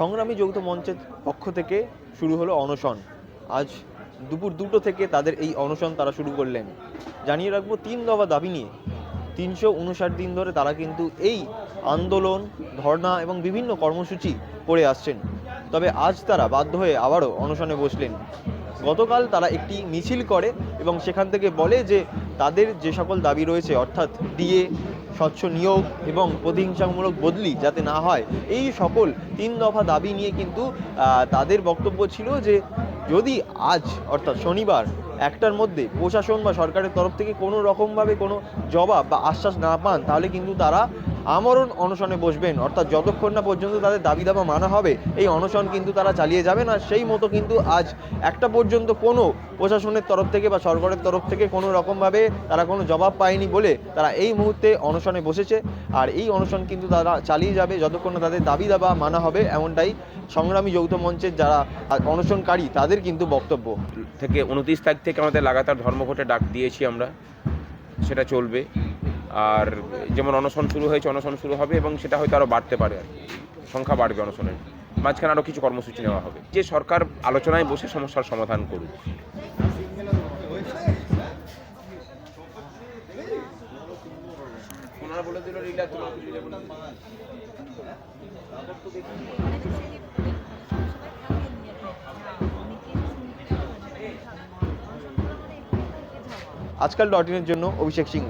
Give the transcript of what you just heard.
সংগ্রামী যৌথ মঞ্চের পক্ষ থেকে শুরু হলো অনশন। আজ দুপুর দুটো থেকে তাদের এই অনশন তারা শুরু করলেন। জানিয়ে রাখব, তিন দফা দাবি নিয়ে। তিনশো উনষাট দিন ধরে তারা কিন্তু এই আন্দোলন, ধর্ণা এবং বিভিন্ন কর্মসূচি করে আসছেন। তবে আজ তারা বাধ্য হয়ে আবারও অনশনে বসলেন। গতকাল তারা একটি মিছিল করে এবং সেখান থেকে বলে যে তাদের যে সকল দাবি রয়েছে, অর্থাৎ ডিএ স্বচ্ছ নিয়োগ এবং প্রতিহিংসামূলক বদলি যাতে না হয়। এই সকল তিন দফা দাবি নিয়ে কিন্তু তাদের বক্তব্য ছিল যে, যদি আজ, অর্থাৎ শনিবার, একটার মধ্যে প্রশাসন বা সরকারের তরফ থেকে কোনো রকমভাবে কোনো জবাব বা আশ্বাস না পান, তাহলে কিন্তু তারা আমরণ অনশনে বসবেন। অর্থাৎ যতক্ষণ না পর্যন্ত তাদের দাবি দাবা মানা হবে, এই অনশন কিন্তু তারা চালিয়ে যাবে না সেই মতো কিন্তু আজ একটা পর্যন্ত কোনো প্রশাসনের তরফ থেকে বা সরকারের তরফ থেকে কোনো রকমভাবে তারা কোনো জবাব পায়নি বলে তারা এই মুহূর্তে অনশনে বসেছে। আর এই অনশন কিন্তু তারা চালিয়ে যাবে যতক্ষণ না তাদের দাবি দাবা মানা হবে এমনটাই সংগ্রামী যৌথ মঞ্চের যারা অনশনকারী, তাদের কিন্তু বক্তব্য। থেকে উনত্রিশ তারিখ থেকে আমাদের লাগাতার ধর্মঘটে ডাক দিয়েছি আমরা। সেটা চলবে। আর যেমন অনশন শুরু হয়েছে অনশন শুরু হবে এবং সেটা হয়তো আরও বাড়তে পারে আর কি। সংখ্যা বাড়বে অনশনের। মাঝখানে আরও কিছু কর্মসূচি নেওয়া হবে। যে সরকার আলোচনায় বসে সমস্যার সমাধান করুক। বলে দিল। আজকাল ডট ইনের জন্য অভিষেক সিংহ।